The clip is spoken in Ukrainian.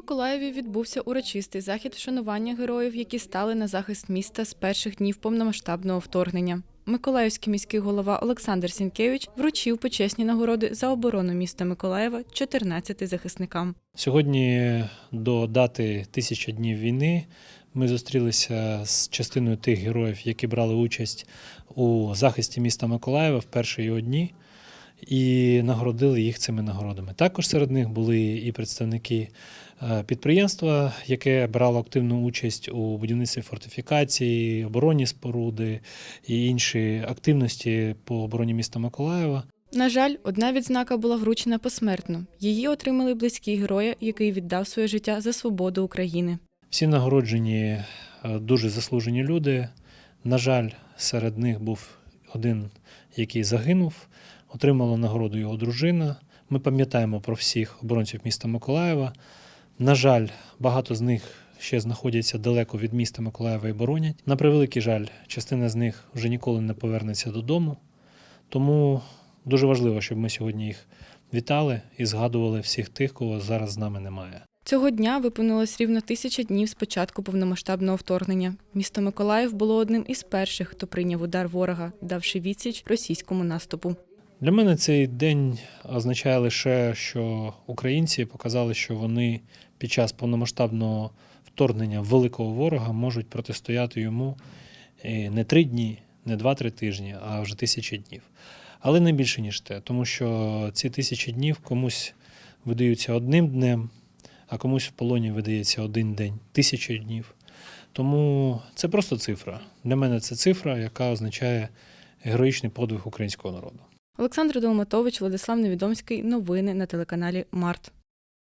Миколаєві відбувся урочистий захід вшанування героїв, які стали на захист міста з перших днів повномасштабного вторгнення. Миколаївський міський голова Олександр Сінкевич вручив почесні нагороди за оборону міста Миколаєва 14 захисникам. Сьогодні до дати тисяча днів війни ми зустрілися з частиною тих героїв, які брали участь у захисті міста Миколаєва в перші його дні, і нагородили їх цими нагородами. Також серед них були і представники е, підприємства, яке брало активну участь у будівництві фортифікації, оборонні споруди і інші активності по обороні міста Миколаєва. На жаль, одна відзнака була вручена посмертно. Її отримали близькі героя, який віддав своє життя за свободу України. Всі нагороджені е, дуже заслужені люди. На жаль, серед них був один, який загинув. Отримала нагороду його дружина. Ми пам'ятаємо про всіх оборонців міста Миколаєва. На жаль, багато з них ще знаходяться далеко від міста Миколаєва і боронять. На превеликий жаль, частина з них вже ніколи не повернеться додому. Тому дуже важливо, щоб ми сьогодні їх вітали і згадували всіх тих, кого зараз з нами немає. Цього дня виповнилось рівно тисяча днів з початку повномасштабного вторгнення. Місто Миколаїв було одним із перших, хто прийняв удар ворога, давши відсіч російському наступу. Для мене цей день означає лише, що українці показали, що вони під час повномасштабного вторгнення великого ворога можуть протистояти йому е, не три дні, не два-три тижні, а вже тисячі днів. Але не більше, ніж те, тому що ці тисячі днів комусь видаються одним днем, а комусь в полоні видається один день, тисяча днів. Тому це просто цифра. Для мене це цифра, яка означає героїчний подвиг українського народу. Олександр Долматович, Владислав Невідомський. Новини на телеканалі Март.